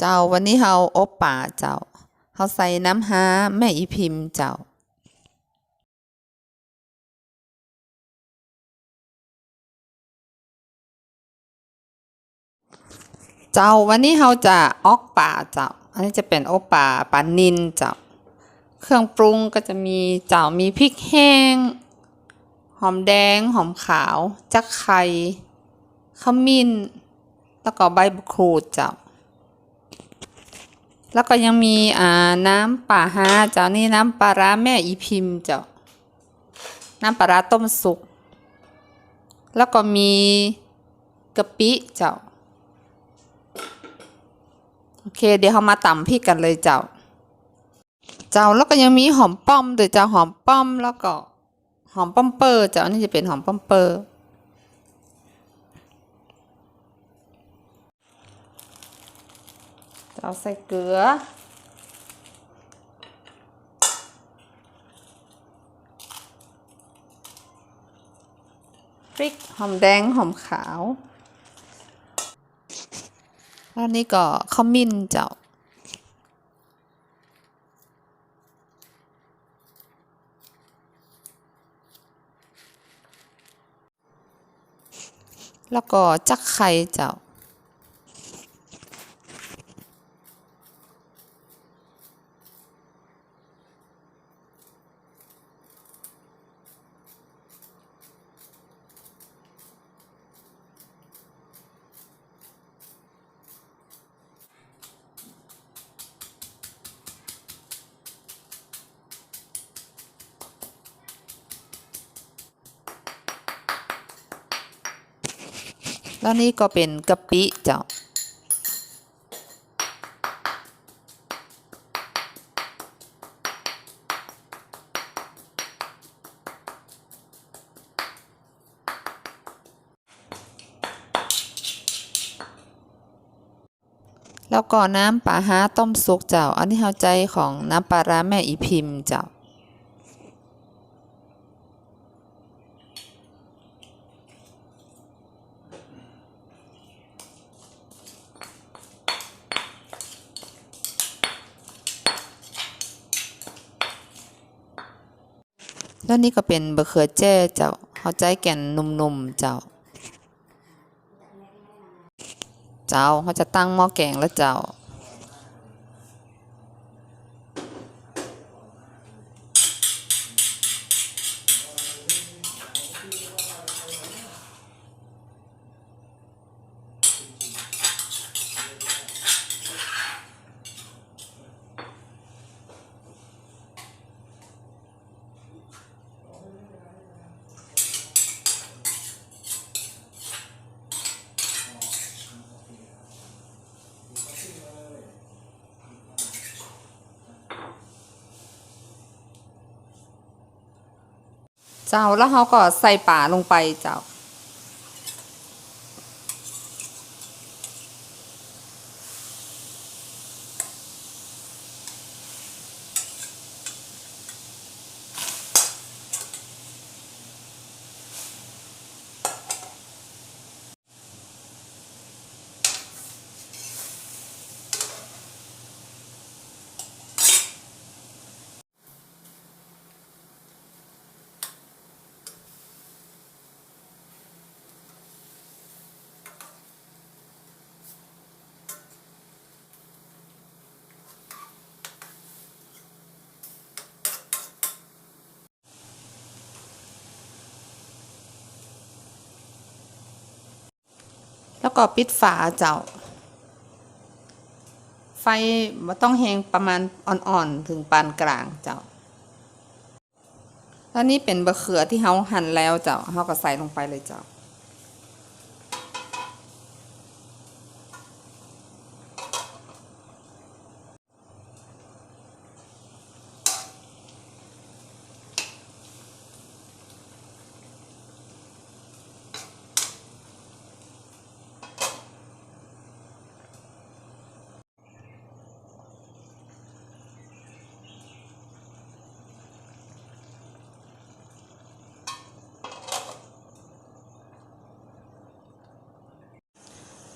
เจ้าวันนี้เฮาอบป่าเจ้าเฮาใส่น้ำฮาแม่อีพิมพ์เจ้าเจ้าวันนี้เราจะออกป่าเจ้า อันนี้จะเป็นโอป่าปลานินเจ้า เครื่องปรุงก็จะมีเจ้ามีพริกแห้ง หอมแดง หอมขาว จักไข่ขมิ้น แล้วก็ใบมะกรูดเจ้า แล้วก็ยังมีอ่าน้ำป่าฮาเจ้านี่น้ำปลาร้าแม่อีพิมพ์เจ้าน้ำปลาร้าต้มสุก แล้วก็มีกะปิเจ้า โอเค เดี๋ยวเรามาตำพริกกันเลยเจ้า เจ้าแล้วก็ยังมีหอมป้อมด้วยเจ้าหอมป้อมแล้วก็หอมป้อมเปอร์เจ้าอันนี่จะเป็นหอมป้อมเปอร์ เจ้าใส่เกลือ พริกหอมแดงหอมขาวแล้วนี่ก็ขมิ้นเจ้าแล้วก็จักไข่เจ้า แล้วนี่ก็เป็นกะปิเจ้าแล้วก็น้ำปลาฮาต้มสุกเจ้า อันนี้เข้าใจของน้ำปลาร้าแม่อีพิมพ์เจ้า แล้วนี่ก็เป็นบะเขือแจ้เจ้าเขาใจแก่นนุ่มๆเจ้า เจ้าเขาจะตั้งหม้อแกงแล้วเจ้า เจ้าแล้วเขาก็ใส่ป่าลงไปเจ้า แล้วก็ปิดฝาเจ้า ไฟต้องแหงประมาณอ่อนๆ ถึงปานกลางเจ้าแล้วนี่เป็นบะเขือที่เฮาหั่นแล้วเจ้าเฮาก็ใส่ลงไปเลยเจ้า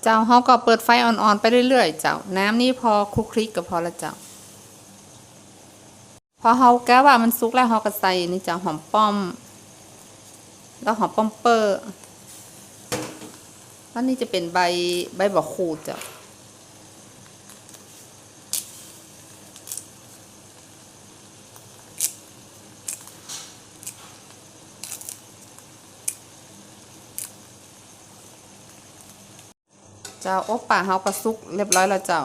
เจ้าเขาก็เปิดไฟอ่อนๆไปเรื่อยๆ เจ้า น้ำนี่พอคลุกคลิกก็พอละเจ้า พอเขาแก้ว่ามันสุกแล้วเขาก็ใส่นี่เจ้าหอมป้อม แล้วหอมป้อมเปอร์แล้วนี่จะเป็นใบใบบอกขูดเจ้า เจ้าโอบป่าเฮาก็ซุกเรียบร้อยแล้วเจ้า